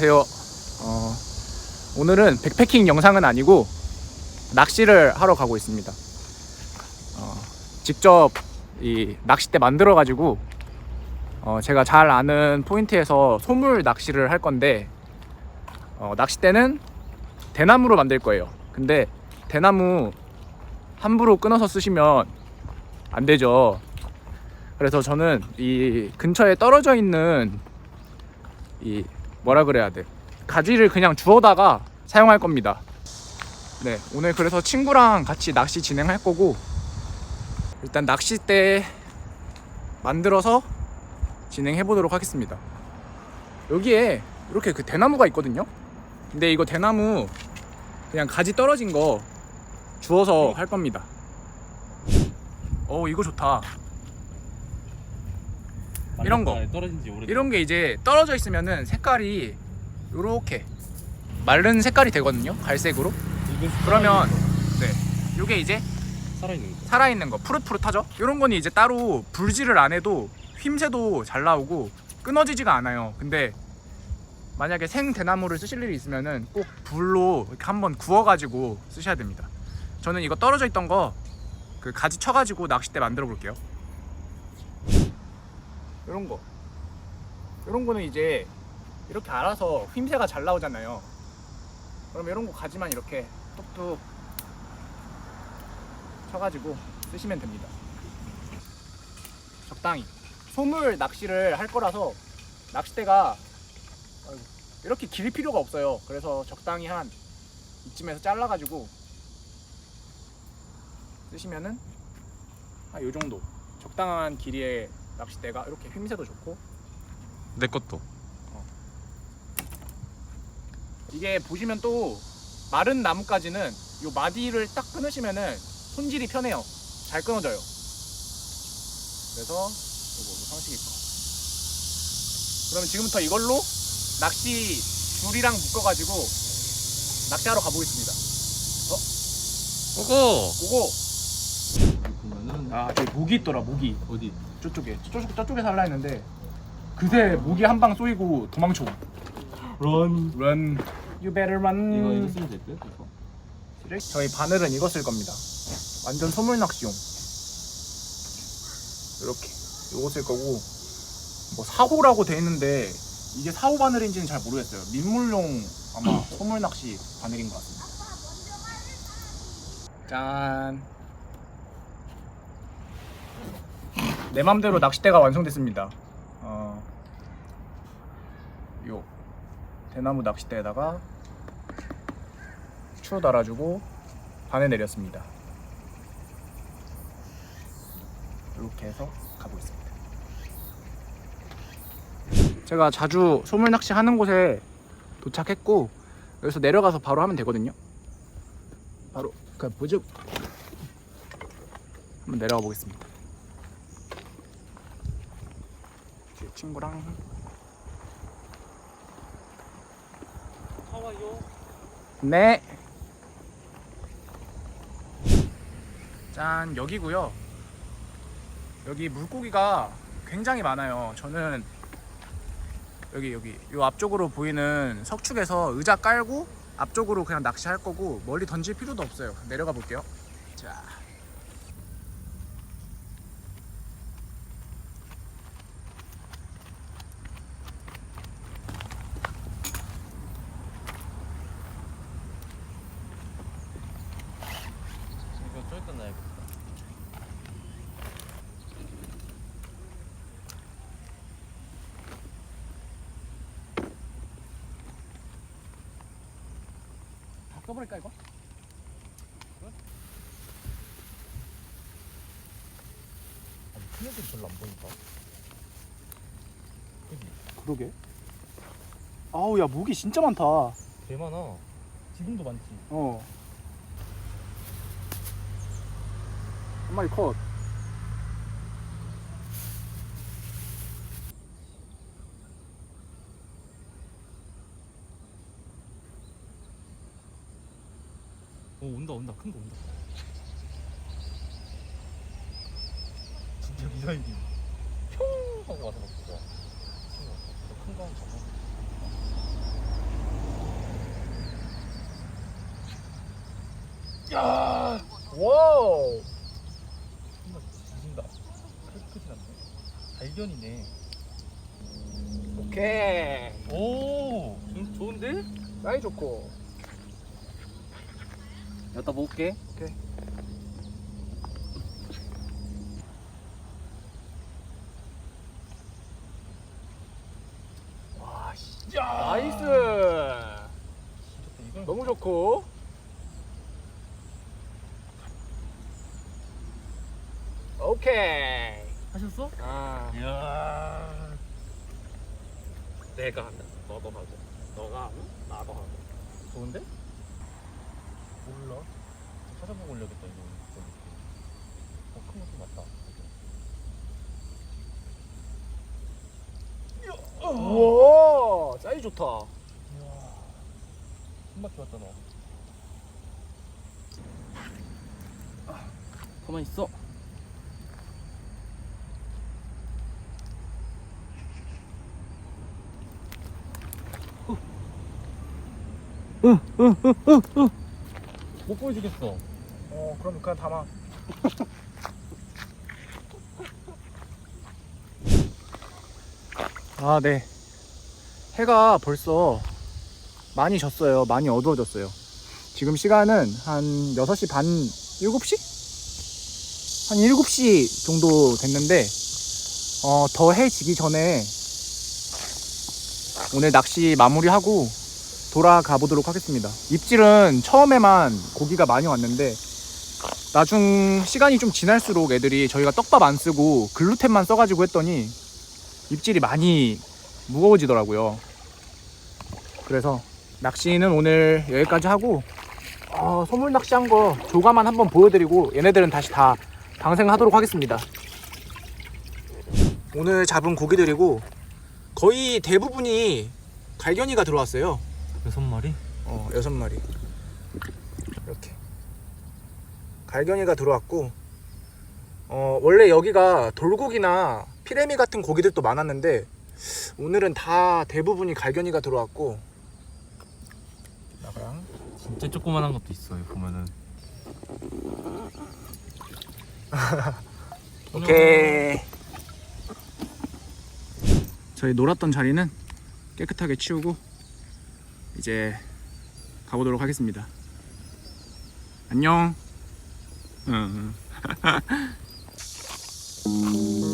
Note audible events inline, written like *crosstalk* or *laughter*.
안녕하세요. 어, 오늘은 백패킹 영상은 아니고 낚시를 하러 가고 있습니다. 어, 직접 이 낚싯대 만들어 가지고 어, 제가 잘 아는 포인트에서 소물 낚시를 할 건데 어, 낚싯대는 대나무로 만들 거예요. 근데 대나무 함부로 끊어서 쓰시면 안 되죠. 그래서 저는 이 근처에 떨어져 있는 이 뭐라 그래야 돼 가지를 그냥 주워다가 사용할 겁니다. 네 오늘 그래서 친구랑 같이 낚시 진행할 거고 일단 낚싯대 만들어서 진행해 보도록 하겠습니다. 여기에 이렇게 그 대나무가 있거든요. 근데 이거 대나무 그냥 가지 떨어진 거 주워서 할 겁니다. 어 이거 좋다. 이런 거. 떨어진 지 오래. 이런 게 이제 떨어져 있으면은 색깔이 요렇게 마른 색깔이 되거든요. 갈색으로. 그러면 네. 요게 이제 살아 있는 거. 살아있는 거 푸릇푸릇하죠? 이런 거는 이제 따로 불질을 안 해도 휘임새도 잘 나오고 끊어지지가 않아요. 근데 만약에 생 대나무를 쓰실 일이 있으면은 꼭 불로 이렇게 한번 구워가지고 쓰셔야 됩니다. 저는 이거 떨어져 있던 거 그 가지 쳐가지고 낚싯대 만들어 볼게요. 이런 거, 이런 거는 이제 이렇게 알아서 휘임새가 잘 나오잖아요. 그럼 이런 거 가지만 이렇게 뚝뚝 쳐가지고 쓰시면 됩니다. 적당히. 소물 낚시를 할 거라서 낚싯대가 이렇게 길 필요가 없어요. 그래서 적당히 한 이쯤에서 잘라가지고 쓰시면은 한요 정도 적당한 길이의 낚싯대가 이렇게 휘임새도 좋고 내 것도. 이게 보시면 또 마른 나무까지는 요 마디를 딱 끊으시면은 손질이 편해요. 잘 끊어져요. 그래서 요거 상식이 거. 그러면 지금부터 이걸로 낚시 줄이랑 묶어가지고 낚시하러 가보겠습니다. 오고. 오고. 보면은 아, 저기 모기 있더라 모기. 어디? 저쪽에 저쪽 저쪽에 살라 했는데 그새 모기 한 방 쏘이고 도망쳐. 런. Run. You better run. 이거 이거 쓰면 될 듯? 이거. 저희 바늘은 이거 쓸 겁니다. 완전 소물 낚시용. 이렇게 요거 쓸 거고 뭐 사호라고 돼 있는데 이게 사호 바늘인지는 잘 모르겠어요. 민물용 아마 소물 낚시 바늘인 것 같습니다. 짠. 내 맘대로 낚싯대가 완성됐습니다. 어, 요 대나무 낚싯대에다가 추 달아주고 반에 내렸습니다. 이렇게 해서 가보겠습니다. 제가 자주 소물 낚시 하는 곳에 도착했고 여기서 내려가서 바로 하면 되거든요. 바로 그 뭐죠? 한번 내려가 보겠습니다. 제 친구랑 하와이요. 네. 짠 여기고요. 여기 물고기가 굉장히 많아요. 저는 여기 여기 요 앞쪽으로 보이는 석축에서 의자 깔고 앞쪽으로 그냥 낚시할 거고 멀리 던질 필요도 없어요. 내려가 볼게요. 자. 이거 좀 이따 놔야겠다. 바꿔버릴까 이거? 아니 큰 애들 별로 안 보니까. 그러게. 아우 야 무기 진짜 많다. 개 많아. 지금도 많지. 어. 한 마리 컷. 어, 온다 온다 큰 거 온다 진짜 미사일이 평 하고 와서 막 진짜 큰거 한번 잡아 야! 와우! 정말 죽인다. 크지 않네. 발견이네. 오케이. 오! 좋은데? 사이 좋고. 여기다 먹을게 오케이. 와, 씨. 야 나이스. 너무 좋고. 오케이. 하셨어? 아. 이야 내가 하면 너도 하고 너가 하면 나도 하고 좋은데? 몰라. 찾아보고 올려야겠다 이거. 어 큰 것도 맞다. 우와, 사이 좋다. 이야 한 바퀴 왔잖아 가만 있어 못 보여주겠어 어, 그럼 그냥 담아. *laughs* 아, 네. 해가 벌써 많이 졌어요. 많이 어두워졌어요. 지금 시간은 한 6시 반, 7시? 한 7시 정도 됐는데, 어, 더 해지기 전에 오늘 낚시 마무리하고 돌아가 보도록 하겠습니다. 입질은 처음에만 고기가 많이 왔는데, 나중 시간이 좀 지날수록 애들이 저희가 떡밥 안 쓰고 글루텐만 써가지고 했더니 입질이 많이 무거워지더라고요. 그래서 낚시는 오늘 여기까지 하고 어, 소물 낚시한 거 조가만 한번 보여드리고 얘네들은 다시 다 방생하도록 하겠습니다. 오늘 잡은 고기들이고 거의 대부분이 갈견이가 들어왔어요. 여섯 마리? 어, 여섯 마리. 이렇게. 갈견이가 들어왔고, 어, 원래 여기가 돌고기나 피레미 같은 고기들도 많았는데, 오늘은 다 대부분이 갈견이가 들어왔고, 나랑 진짜 조그만한 것도 있어요 보면은 *laughs* 오케이. 저희 놀았던 자리는 깨끗하게 치우고 이제 가보도록 하겠습니다. 안녕. 응. *laughs*